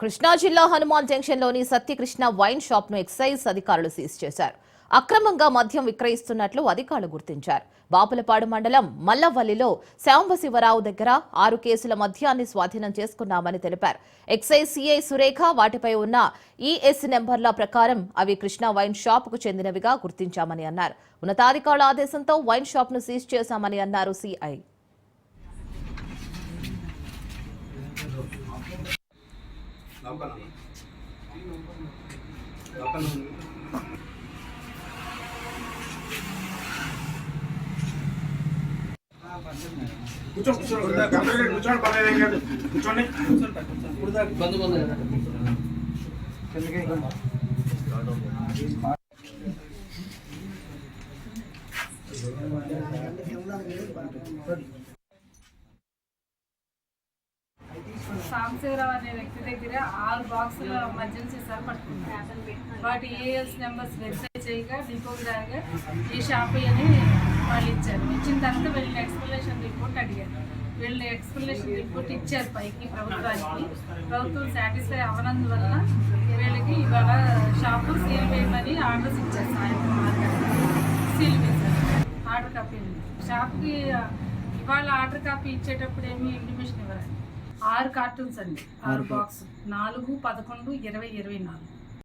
కృష్ణా జిల్లా హనుమాన్ జంక్షన్లోని సత్యకృష్ణ వైన్ షాప్ను ఎక్సైజ్ అధికారులు సీజ్ చేశారు. అక్రమంగా మద్యం విక్రయిస్తున్నట్లు అధికారులు గుర్తించారు. బాపులపాడు మండలం మల్లవల్లిలో శాంబశివరావు దగ్గర ఆరు కేసుల మద్యాన్ని స్వాధీనం చేసుకున్నామని తెలిపారు. ఎక్సైజ్ సిఐ సురేఖ వాటిపై ఉన్న ఈఎస్ నెంబర్ల ప్రకారం అవి కృష్ణా వైన్ షాప్కు చెందినవిగా గుర్తించామని అన్నారు. ఉన్నతాధికారుల ఆదేశంతో వైన్ షాప్ను సీజ్ చేశామని అన్నారు సిఐ. కూర్చో కూర్చోండి కూర్చోండి. పర్లేదు కాదు. కూర్చోండి. సాంబశివరావు అనే వ్యక్తి దగ్గర ఆరు బాక్సుల మద్యం సీసాలు పట్టుకున్నారు వాటి ఏఎల్స్ నెంబర్స్ వెరిఫై చేయగా డిపోకి రాగా ఈ షాప్ అని వాళ్ళు ఇచ్చారు. ఇచ్చిన తర్వాత వీళ్ళని ఎక్స్ప్లెనేషన్ రిపోర్ట్ అడిగారు. వీళ్ళు ఎక్స్ప్లెనేషన్ రిపోర్ట్ ఇచ్చారు పైకి ప్రభుత్వానికి. ప్రభుత్వం సాటిస్ఫై అవ్వనందువల్ల వీళ్ళకి ఇవాళ షాపు సీల్ వేయమని ఆర్డర్స్ ఇచ్చారు. సాయంత్రం ఆరు సీల్ వేశారు. ఆర్డర్ కాపీ షాప్కి ఇవాళ ఆర్డర్ కాపీ ఇచ్చేటప్పుడు ఏమి ఇంటిమేషన్ ఇవ్వరండి? ఆరు కార్టూన్స్ అండి. ఆరు బాక్స్ నాలుగు పదకొండు ఇరవై ఇరవై నాలుగు.